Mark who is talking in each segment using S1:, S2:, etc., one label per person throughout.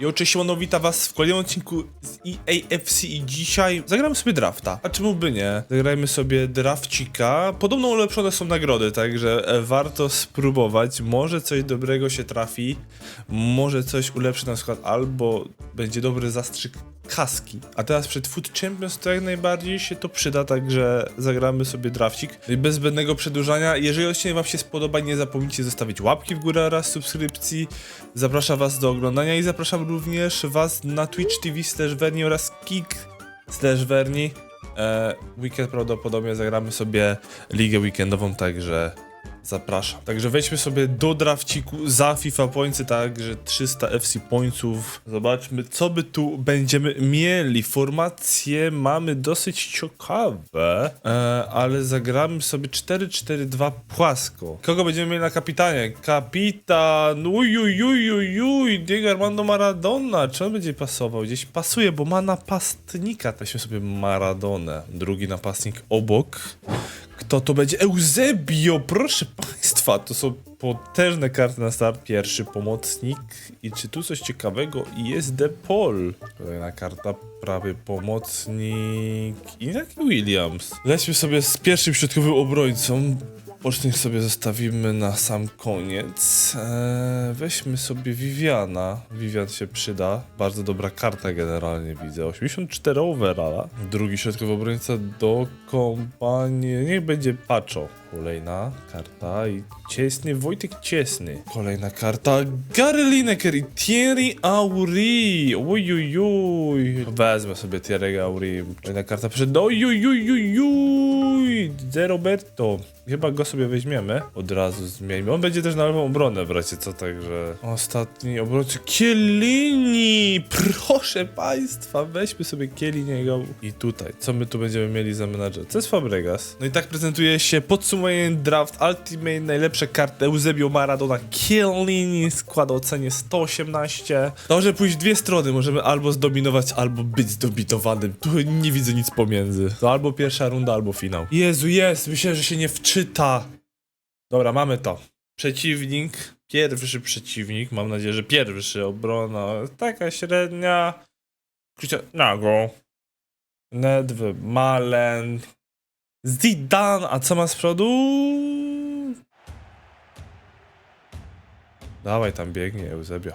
S1: I oczywiście wita was w kolejnym odcinku z EAFC i dzisiaj zagramy sobie drafta. A czemu by nie? Zagrajmy sobie drafcika. Podobno ulepszone są nagrody, także e, warto spróbować. Może coś dobrego się trafi, może coś ulepszy na przykład, albo będzie dobry zastrzyk kaski. A teraz przed Food Champions to jak najbardziej się to przyda, także zagramy sobie drafcik. Bez zbędnego przedłużania, jeżeli odcinek wam się spodoba, nie zapomnijcie zostawić łapki w górę oraz subskrypcji. Zapraszam was do oglądania i zapraszam również was na Twitch TV slash Verni oraz Kik slash Verni. E, weekend prawdopodobnie zagramy sobie ligę weekendową, także zapraszam. Także wejdźmy sobie do drafciku za FIFA Pointsy, także 300 FC Pointsów. Zobaczmy, co by tu będziemy mieli. Formacje mamy dosyć ciekawe, e, ale zagramy sobie 4-4-2 płasko. Kogo będziemy mieli na kapitanie? Kapitan, ujujujujuj, Diego Armando Maradona. Czy on będzie pasował? Gdzieś pasuje, bo ma napastnika. Weźmy sobie Maradonę. Drugi napastnik obok. Kto to będzie? Eusebio, proszę państwa, to są potężne karty na start. Pierwszy pomocnik. I czy tu coś ciekawego? Jest De Paul. Kolejna karta, prawy pomocnik. I taki Williams. Lećmy sobie z pierwszym środkowym obrońcą. Bocznych sobie zostawimy na sam koniec. Eee, weźmy sobie Viviana. Vivian się przyda. Bardzo dobra karta generalnie widzę. 84 overalla. Drugi środkowy obrońca do kompanii. Niech będzie Pacho. Kolejna karta i ciesny Wojtek Ciesny. Kolejna karta Gary Lineker i Thierry Auri. Ujujuj. Wezmę sobie Thierry Auri. Kolejna karta przed. Ujujujujuj. De Roberto. Chyba go sobie weźmiemy. Od razu zmieńmy. On będzie też na lewą obronę w razie co, także... Ostatni obrońca Kielini! Proszę państwa, weźmy sobie Kieliniego. I tutaj, co my tu będziemy mieli za menadżer? To jest Fabregas. No i tak prezentuje się podsumowanie draft Ultimate, najlepsze karty Eusebio Maradona, Kielini, skład o cenie 118. To może pójść w dwie strony, możemy albo zdominować, albo być zdominowanym. Tu nie widzę nic pomiędzy. To albo pierwsza runda, albo finał. Jezu, jest, myślę, że się nie wczyta. Dobra, mamy to. Przeciwnik, pierwszy przeciwnik, mam nadzieję, że pierwszy obrona, taka średnia. Nago. Nedwy, Malen, Zidane, a co ma z przodu? Dawaj tam biegnie Eusebio.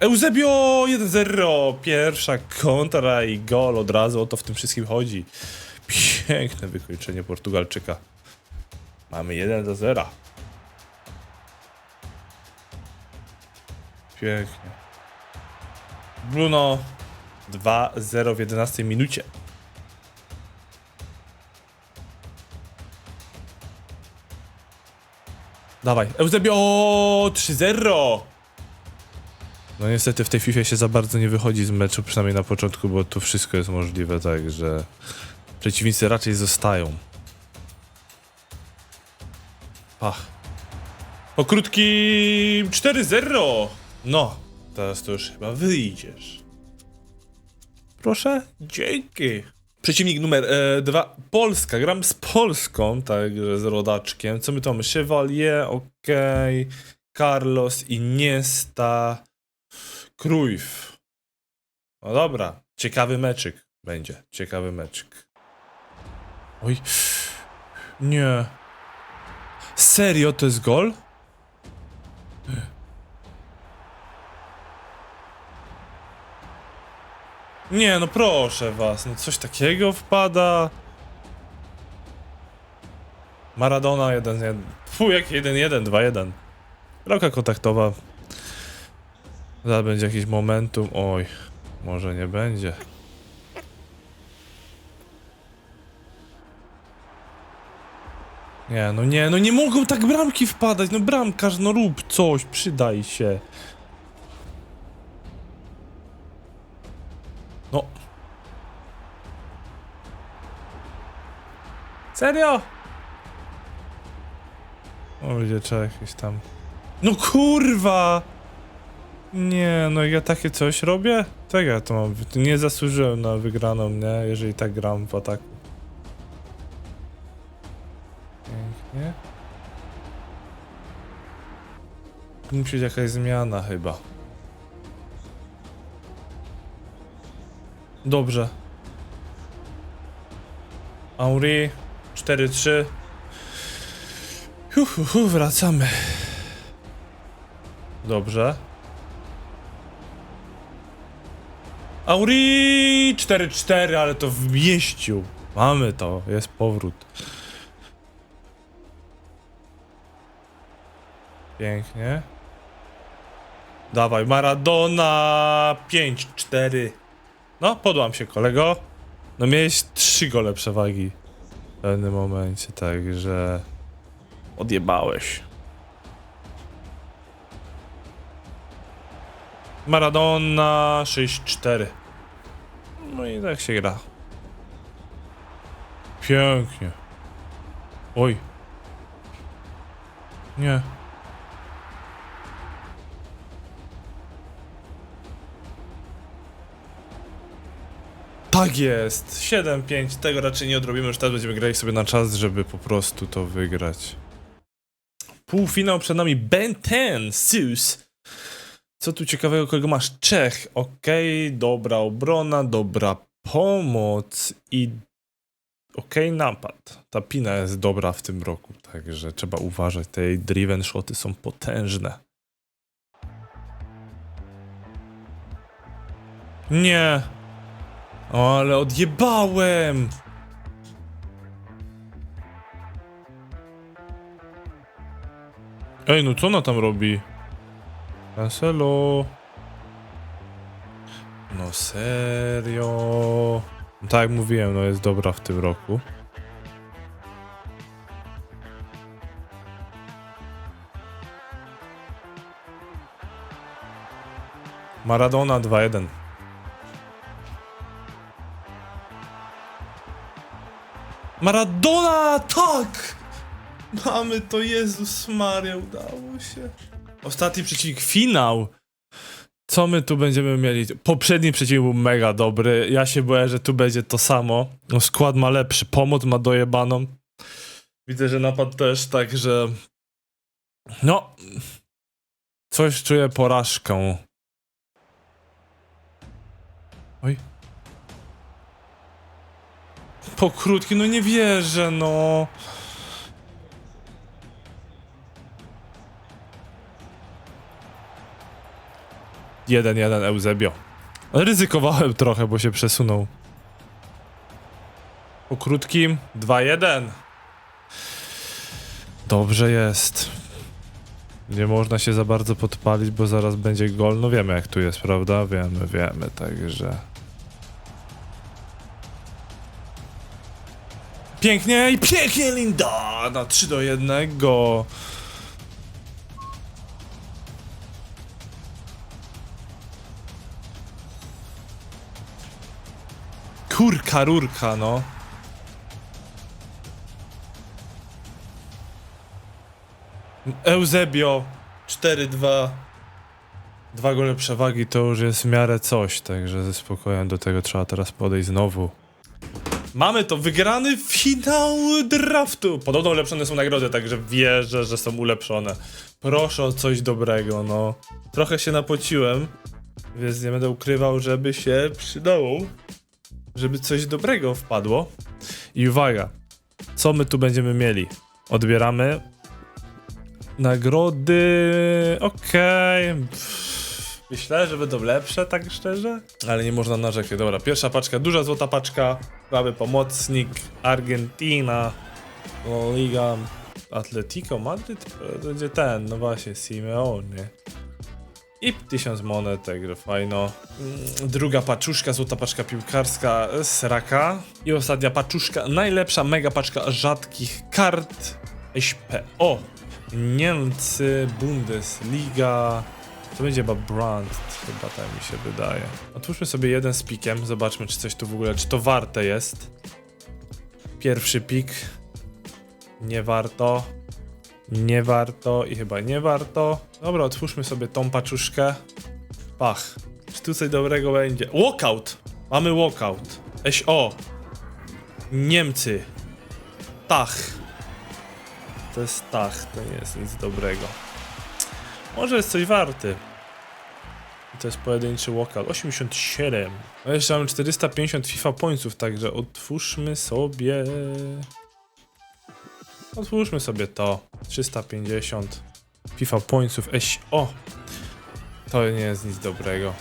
S1: Eusebio 1-0, pierwsza kontra i gol od razu, o to w tym wszystkim chodzi. Piękne wykończenie Portugalczyka. Mamy 1 do 0. Pięknie. Bruno 2-0 w 11 minucie. Dawaj, Eusebio 3-0! No niestety w tej FIFA się za bardzo nie wychodzi z meczu, przynajmniej na początku, bo tu wszystko jest możliwe, tak, że przeciwnicy raczej zostają. Pach. Po krótkim 4-0! No, teraz to już chyba wyjdziesz. Proszę? Dzięki. Przeciwnik numer e, dwa. Polska. Gram z Polską, także z rodaczkiem. Co my tu mamy? Chevalier, okej. Carlos, Iniesta. Cruyff. No dobra. Ciekawy meczyk będzie. Ciekawy meczyk. Oj. Nie. Serio to jest gol? Nie, no proszę was, no coś takiego wpada. Maradona 1-1. Fu, jak 1-1, 2-1. Roka kontaktowa. Zaraz będzie jakiś momentum. Oj, może nie będzie. Nie, no nie, no nie mogą tak bramki wpadać. No bramkarz, no rób coś, przydaj się. No. Serio? O, będzie trzeba jakieś tam... No kurwa! Nie, no ja takie coś robię? Tak ja to mam... Nie zasłużyłem na wygraną, nie? Jeżeli tak gram w ataku. Pięknie. Musi być jakaś zmiana chyba. Dobrze. Auri 4-3. Hu, hu, hu, wracamy. Dobrze. Auri 4-4, ale to w mieściu. Mamy to, jest powrót. Pięknie. Dawaj, Maradona 5-4. No, podłam się, kolego. No, miałeś trzy gole przewagi w pewnym momencie, także odjebałeś. Maradona 6-4. No i tak się gra. Pięknie. Oj. Nie. Tak jest. 7-5. Tego raczej nie odrobimy. Już teraz będziemy grali sobie na czas, żeby po prostu to wygrać. Półfinał przed nami. Ben 10. Zeus. Co tu ciekawego, kogo masz? Czech. Okej, dobra obrona, dobra pomoc i okej napad. Ta pina jest dobra w tym roku, także trzeba uważać. Te driven shoty są potężne. Nie. Ale odjebałem. Ej, no co ona tam robi? Cancelo. No serio. No Tak jak mówiłem, no jest dobra w tym roku. Maradona 2-1. Maradona! Tak! Mamy to, Jezus Maria, udało się. Ostatni przeciwnik, finał. Co my tu będziemy mieli? Poprzedni przeciwnik był mega dobry. Ja się boję, że tu będzie to samo. No, skład ma lepszy, pomoc ma dojebaną. Widzę, że napad też, także... No... Coś czuję porażką. Oj. Po krótki, no nie wierzę, no. Jeden, jeden Eusebio. Ryzykowałem trochę, bo się przesunął. Po krótkim 2-1. Dobrze jest. Nie można się za bardzo podpalić, bo zaraz będzie gol. No wiemy jak tu jest, prawda? Wiemy, wiemy, także... Pięknie i pięknie Linda na 3 do 1. Kurka, rurka, no. Eusebio 4-2. Dwa gole przewagi to już jest w miarę coś, także ze spokojem do tego trzeba teraz podejść znowu. Mamy to, wygrany finał draftu. Podobno ulepszone są nagrody, także wierzę, że są ulepszone. Proszę o coś dobrego, no. Trochę się napociłem, więc nie będę ukrywał, żeby się przydało. Żeby coś dobrego wpadło. I uwaga, co my tu będziemy mieli? Odbieramy nagrody. Okej. Pff, Myślę, że będą lepsze, tak szczerze. Ale nie można narzekać. Dobra, pierwsza paczka, duża złota paczka. Prawy pomocnik, Argentina, no, Liga Atletico Madryt. To będzie ten, no właśnie, Simeone. I 1000 monet, także fajno. Mm, Druga paczuszka, złota paczka piłkarska z Raka. I ostatnia paczuszka, najlepsza mega paczka rzadkich kart SPO. Niemcy, Bundesliga. To będzie chyba Brand, chyba tak mi się wydaje. Otwórzmy sobie jeden z pikiem, zobaczmy czy coś tu w ogóle, czy to warte jest. Pierwszy pik. Nie warto. Nie warto i chyba nie warto. Dobra, otwórzmy sobie tą paczuszkę. Pach. Czy tu coś dobrego będzie? Walkout! Mamy walkout. SO. Niemcy. Tach. To jest tach, to nie jest nic dobrego. Może jest coś warty. To jest pojedynczy lokal. 87. A jeszcze mam 450 FIFA pointsów, także otwórzmy sobie... Otwórzmy sobie to. 350 FIFA pointsów. Eś... O! To nie jest nic dobrego.